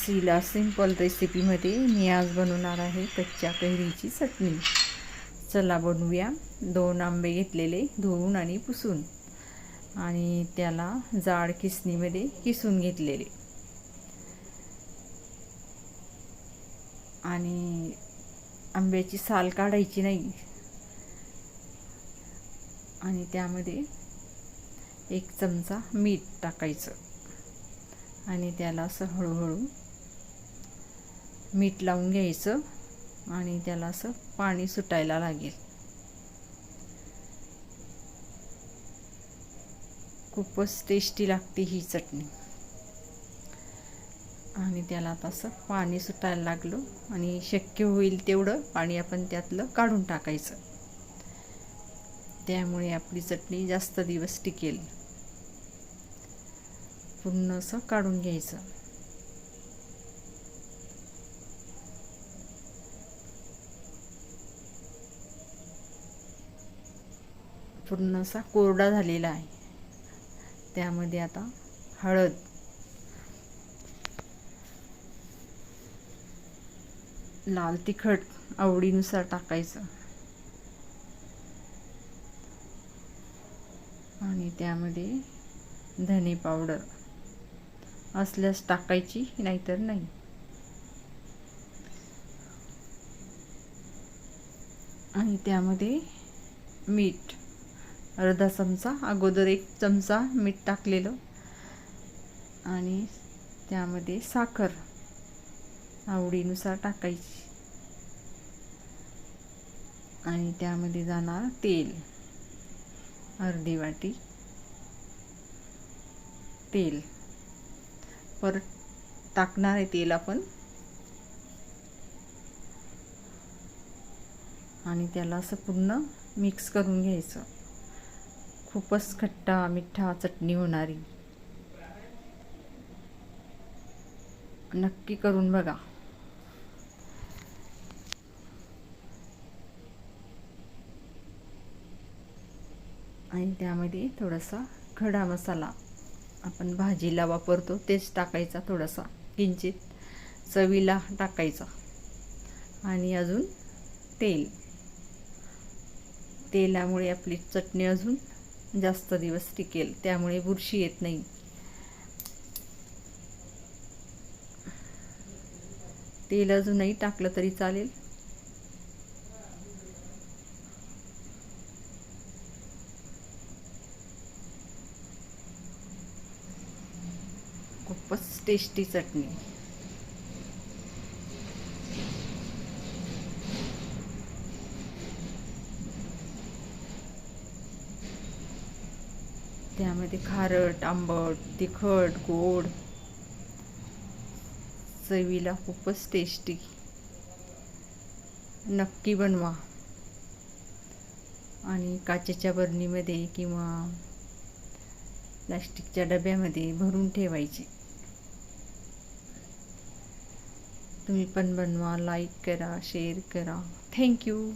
सीला सिंपल रेसिपीमध्ये मी आज बनवणार आहे कच्च्या कैरीची चटणी. चला बनवूया. दोन आंबे घेतलेले धुवून आणि पुसून. आणि त्याला जाड किसणीमध्ये किसून घेतलेले. आणि आंब्याची साल काढायची नाही. आणि त्यामध्ये एक चमचा मीठ टाकायचं. आणि त्याला असं हळूहळू मीठ लावून घ्यायचं आणि त्याला असं पाणी सुटायला लागेल. खूपच टेस्टी लागते ही चटणी. आणि त्याला आता असं पाणी सुटायला लागलं आणि शक्य होईल तेवढं पाणी आपण त्यातलं काढून टाकायचं. त्यामुळे आपली चटणी जास्त दिवस टिकेल. पूर्ण असं काढून घ्यायचं. पूर्ण असा कोरडा झालेला आहे. त्यामध्ये आता हळद. लाल तिखट आवडीनुसार टाकायचं. आणि त्यामध्ये धने पावडर. असल्यास टाकायची नाहीतर नाही. आणि त्यामध्ये मीठ. अर्धा चमचा अगोदर एक चमचा मीठ टाकलेलं आणि त्यामध्ये साखर आवडीनुसार टाकायची. आणि त्यामध्ये जाणार तेल. अर्धी वाटी तेल. परत टाकणार आहे तेल आपण. आणि त्याला असं पूर्ण मिक्स करून घ्यायचं. खूपच खट्टा मिठा चटणी होणारी. नक्की करून बघा. आणि त्यामध्ये थोडासा खडा मसाला आपण भाजीला वापरतो तेच टाकायचा थोडासा. किंचित चवीला टाकायचा. आणि अजून तेल. तेलामुळे आपली चटणी अजून जास्त दिवस टिकेल. त्यामुळे बुरशी येत नाही. तेल अजूनही टाकलं तरी चालेल. खूपच टेस्टी चटणी. त्यामध्ये खारट आंबट तिखट गोड. चवीला खूपच टेस्टी नक्की बनवा. आणि काचेच्या बरणीमध्ये किंवा प्लास्टिकच्या डब्यामध्ये भरून ठेवायचे. तुम्ही पण बनवा लाईक करा शेअर करा. थँक्यू